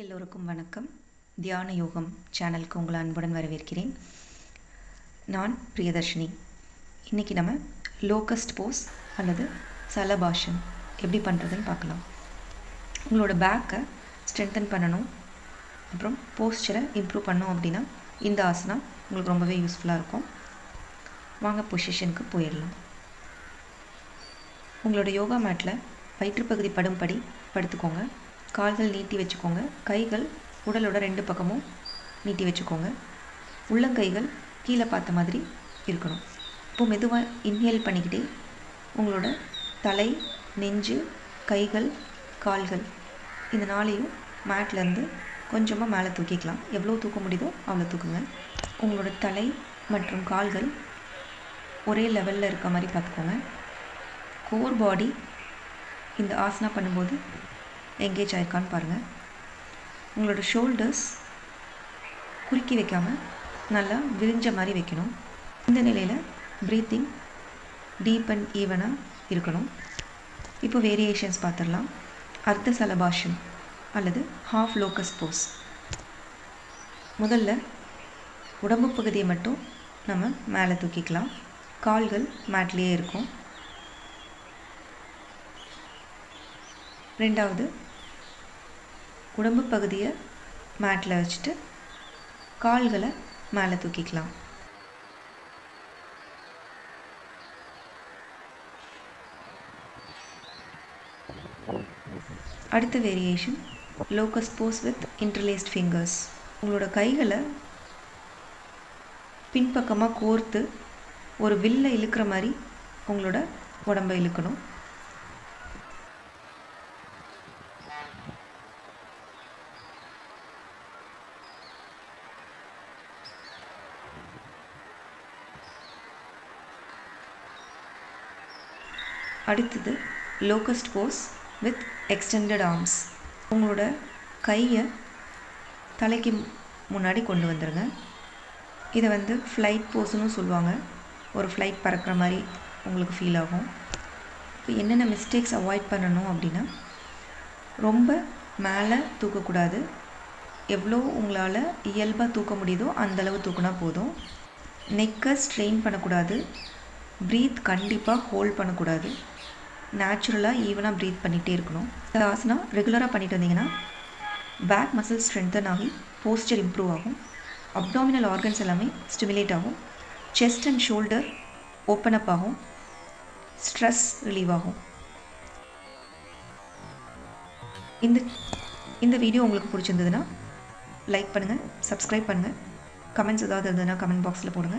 எல்லோருக்கும் வணக்கம். தியான யோகம் சேனலுக்கு உங்களை அன்புடன் வரவேற்கிறேன். நான் பிரியதர்ஷினி. இன்றைக்கி நம்ம லோக்கஸ்ட் போஸ் அல்லது சலபாஷன் எப்படி பண்ணுறதுன்னு பார்க்கலாம். உங்களோட பேக்கை ஸ்ட்ரென்தன் பண்ணணும். அப்புறம் போஸ்டரை இம்ப்ரூவ் பண்ணோம் அப்படின்னா இந்த ஆசனா உங்களுக்கு ரொம்பவே யூஸ்ஃபுல்லாக இருக்கும். வாங்க பொசிஷனுக்கு போயிடலாம். உங்களோட யோகா மேட்டில் வயிற்றுப்பகுதி படும்படி படுத்துக்கோங்க. கால்கள் நீட்டி வச்சுக்கோங்க. கைகள் உடலோட ரெண்டு பக்கமும் நீட்டி வச்சுக்கோங்க. உள்ளங்கைகள் கீழே பார்த்த மாதிரி இருக்கணும். இப்போ மெதுவாக இன்ஹேல் பண்ணிக்கிட்டே உங்களோட தலை நெஞ்சு கைகள் கால்கள் இந்த நாளையும் மேட்லேருந்து கொஞ்சமாக மேலே தூக்கிக்கலாம். எவ்வளோ தூக்க முடியுதோ அவ்வளோ தூக்குங்க. உங்களோட தலை மற்றும் கால்கள் ஒரே லெவலில் இருக்க மாதிரி பார்த்துக்கோங்க. கோர் பாடி இந்த ஆசனா பண்ணும்போது எங்கேஜ் ஆயிருக்கான்னு பாருங்கள் உங்களோட ஷோல்டர்ஸ் குறுக்கி வைக்காமல் நல்லா விரிஞ்ச மாதிரி வைக்கணும். இந்த நிலையில் ப்ரீத்திங் டீப் அண்ட் ஈவனாக இருக்கணும். இப்போ வேரியேஷன்ஸ் பார்த்துடலாம். அர்த்த சலபாஷம் அல்லது ஹாஃப் லோக்கஸ் போஸ் முதல்ல உடம்பு பகுதியை மட்டும் நம்ம மேலே தூக்கிக்கலாம். கால்கள் மேட்லேயே இருக்கும். ரெண்டாவது உடம்பு பகுதியை மேட்டில் வச்சுட்டு கால்களை மேலே தூக்கிக்கலாம். அடுத்த variation locust pose with interlaced fingers உங்களோட கைகளை பின்பக்கமாக கோர்த்து ஒரு வில்லை இழுக்கிற மாதிரி உங்களோட உடம்பை இழுக்கணும். அடுத்தது locust pose with extended arms உங்களோட கையை தலைக்கு முன்னாடி கொண்டு வந்துடுங்க இதை வந்து ஃப்ளைட் போஸ்னு சொல்லுவாங்க. ஒரு ஃப்ளைட் பறக்கிற மாதிரி உங்களுக்கு ஃபீல் ஆகும். இப்போ என்னென்ன மிஸ்டேக்ஸ் அவாய்ட் பண்ணணும் அப்படின்னா ரொம்ப மேலே தூக்கக்கூடாது. எவ்வளோ உங்களால் இயல்பாக தூக்க முடியுதோ அந்தளவு தூக்குனா போதும். நெக்கை ஸ்ட்ரெயின் பண்ணக்கூடாது. ப்ரீத் கண்டிப்பாக ஹோல்ட் பண்ணக்கூடாது. நேச்சுரலாக ஈவனாக ப்ரீத் பண்ணிகிட்டே இருக்கணும். இந்த ஆசனா ரெகுலராக பண்ணிட்டு வந்தீங்கன்னா பேக் மசில் ஸ்ட்ரென்தன் ஆகி போஸ்டர் இம்ப்ரூவ் ஆகும். அப்டாமினல் ஆர்கன்ஸ் எல்லாமே ஸ்டிமுலேட் ஆகும். Chest and shoulder open up ஆகும். ஸ்ட்ரெஸ் ரிலீவ் ஆகும். இந்த இந்த வீடியோ உங்களுக்கு பிடிச்சிருந்ததுன்னா லைக் பண்ணுங்கள் சப்ஸ்கிரைப் பண்ணுங்கள் கமெண்ட்ஸ் ஏதாவது இருந்ததுன்னா கமெண்ட் பாக்ஸில் போடுங்க.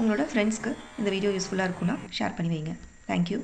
உங்களோட ஃப்ரெண்ட்ஸ்க்கு இந்த வீடியோ யூஸ்ஃபுல்லாக இருக்கும்னா ஷேர் பண்ணி வைங்க. தேங்க்யூ